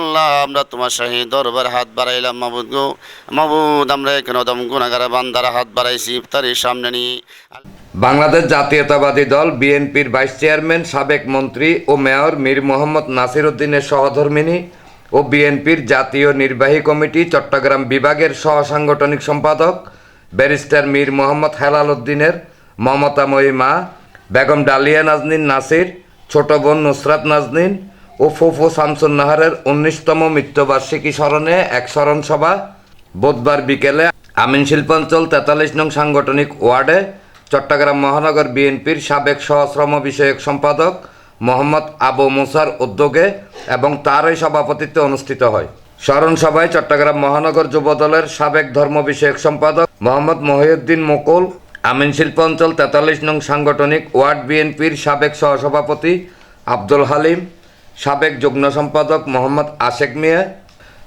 আল্লাহ, আমরা তোমার শাহী দরবার হাত বাড়াইলাম, মাবুদ আমরা হাত বাড়াইছি সামনে নিয়ে। বাংলাদেশ জাতীয়তাবাদী দল, বিএনপির ভাইস চেয়ারম্যান, সাবেক মন্ত্রী ও মেয়র মীর মোহাম্মদ নাসির উদ্দিনের সহধর্মিনী ও বিএনপির জাতীয় নির্বাহী কমিটি চট্টগ্রাম বিভাগের সহসাংগঠনিক সম্পাদক, ব্যারিস্টার মীর মোহাম্মদ হেলাল উদ্দিনের মমতাময়ী মা, বেগম ডালিয়া নাজনীন নাসির, ছোট বোন নুসরাত নাজনীন ও ফুফু শামসুন নাহারের উনিশতম মৃত্যুবার্ষিকী স্মরণে এক স্মরণ সভা বুধবার বিকেলে আমিন শিল্পাঞ্চল তেতাল্লিশ নং সাংগঠনিক ওয়ার্ডে চট্টগ্রাম মহানগর বিএনপির সাবেক সহশ্রম বিষয়ক সম্পাদক মোহাম্মদ আবু মুসার উদ্যোগে এবং তারই সভাপতিত্বে অনুষ্ঠিত হয়। স্মরণ সভায় চট্টগ্রাম মহানগর যুবদলের সাবেক ধর্ম বিষয়ক সম্পাদক মোহাম্মদ মহিউদ্দিন মুকুল, আমিন শিল্পাঞ্চল তেতাল্লিশ নং সাংগঠনিক ওয়ার্ড বিএনপির সাবেক সহসভাপতি আব্দুল হালিম সাবেক যুগ্ম সম্পাদক মোহাম্মদ আশেক মিয়া,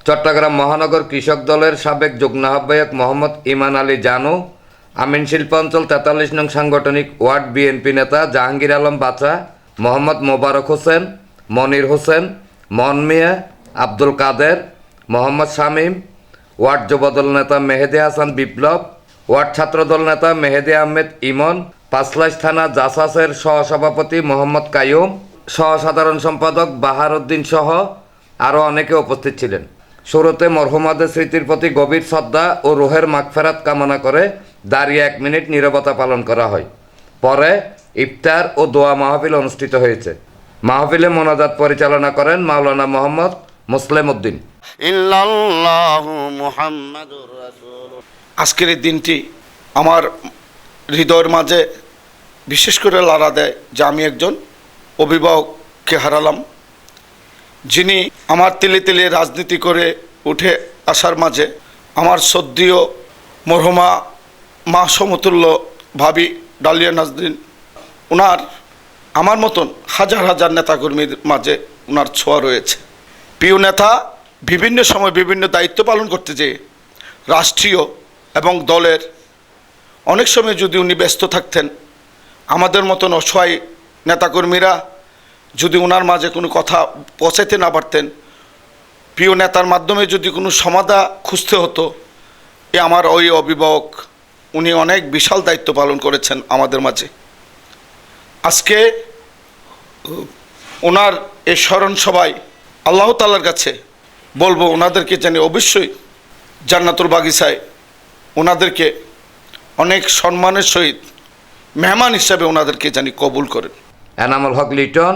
চট্টগ্রাম মহানগর কৃষক দলের সাবেক যুগ্ম আহ্বায়ক মোহাম্মদ ইমান আলী জানু, আমিন শিল্পাঞ্চল তেতাল্লিশ নং সাংগঠনিক ওয়ার্ড বিএনপি নেতা জাহাঙ্গীর আলম বাচা মোহাম্মদ মোবারক হোসেন, মনির হোসেন, মন মিয়া, আব্দুল কাদের, মোহাম্মদ শামীম, ওয়ার্ড যুবদল নেতা মেহেদি হাসান বিপ্লব, ওয়ার্ড ছাত্রদল নেতা মেহেদি আহমেদ ইমন, পাঁচলাইশ থানা জাসাসের সহসভাপতি মোহাম্মদ কায়ুম সহসাধারণ সম্পাদক বাহার উদ্দিন সহ আরও অনেকে উপস্থিত ছিলেন। শুরুতে মরহুমাদের স্মৃতির প্রতি গভীর শ্রদ্ধা ও রোহের মাগফেরাত কামনা করে দাঁড়িয়ে এক মিনিট নীরবতা পালন করা হয়। পরে ইফতার ও দোয়া মাহফিল অনুষ্ঠিত হয়েছে। মাহফিলে মোনাজাত পরিচালনা করেন মাওলানা মোহাম্মদ মুসলিম উদ্দিন। আজকের এই দিনটি আমার হৃদয়ের মাঝে বিশেষ করে লাড়া দেয় যে আমি একজন অভিভাবককে হারালাম। যিনি আমার তেলে তেলে রাজনীতি করে উঠে আসার মাঝে আমার সদ্যীয় মরহুমা মা সমতুল্য ভাবি ডালিয়া নাজদিন ওনার আমার মতন হাজার হাজার নেতাকর্মীর মাঝে ওনার ছোঁয়া রয়েছে। প্রিয় নেতা, বিভিন্ন সময় বিভিন্ন দায়িত্ব পালন করতে যেয়ে রাষ্ট্রীয় এবং দলের অনেক সময় যদি উনি ব্যস্ত থাকতেন, আমাদের মতন অসহায় নেতাকর্মীরা যদি ওনার মাঝে কোনো কথা পৌঁছাইতে না পারতেন, প্রিয় নেতার মাধ্যমে যদি কোনো সমাধা খুঁজতে হতো, এ আমার ওই অভিভাবক, উনি অনেক বিশাল দায়িত্ব পালন করেছেন আমাদের মাঝে। আজকে ওনার এ স্মরণ সবাই আল্লাহ তালার কাছে বলব ওনাদেরকে জানি অবশ্যই জান্নাতুল বাগিচায় ওনাদেরকে অনেক সম্মানের সহিত মেহমান হিসাবে ওনাদেরকে জানি কবুল করেন। Enamul Haque Liton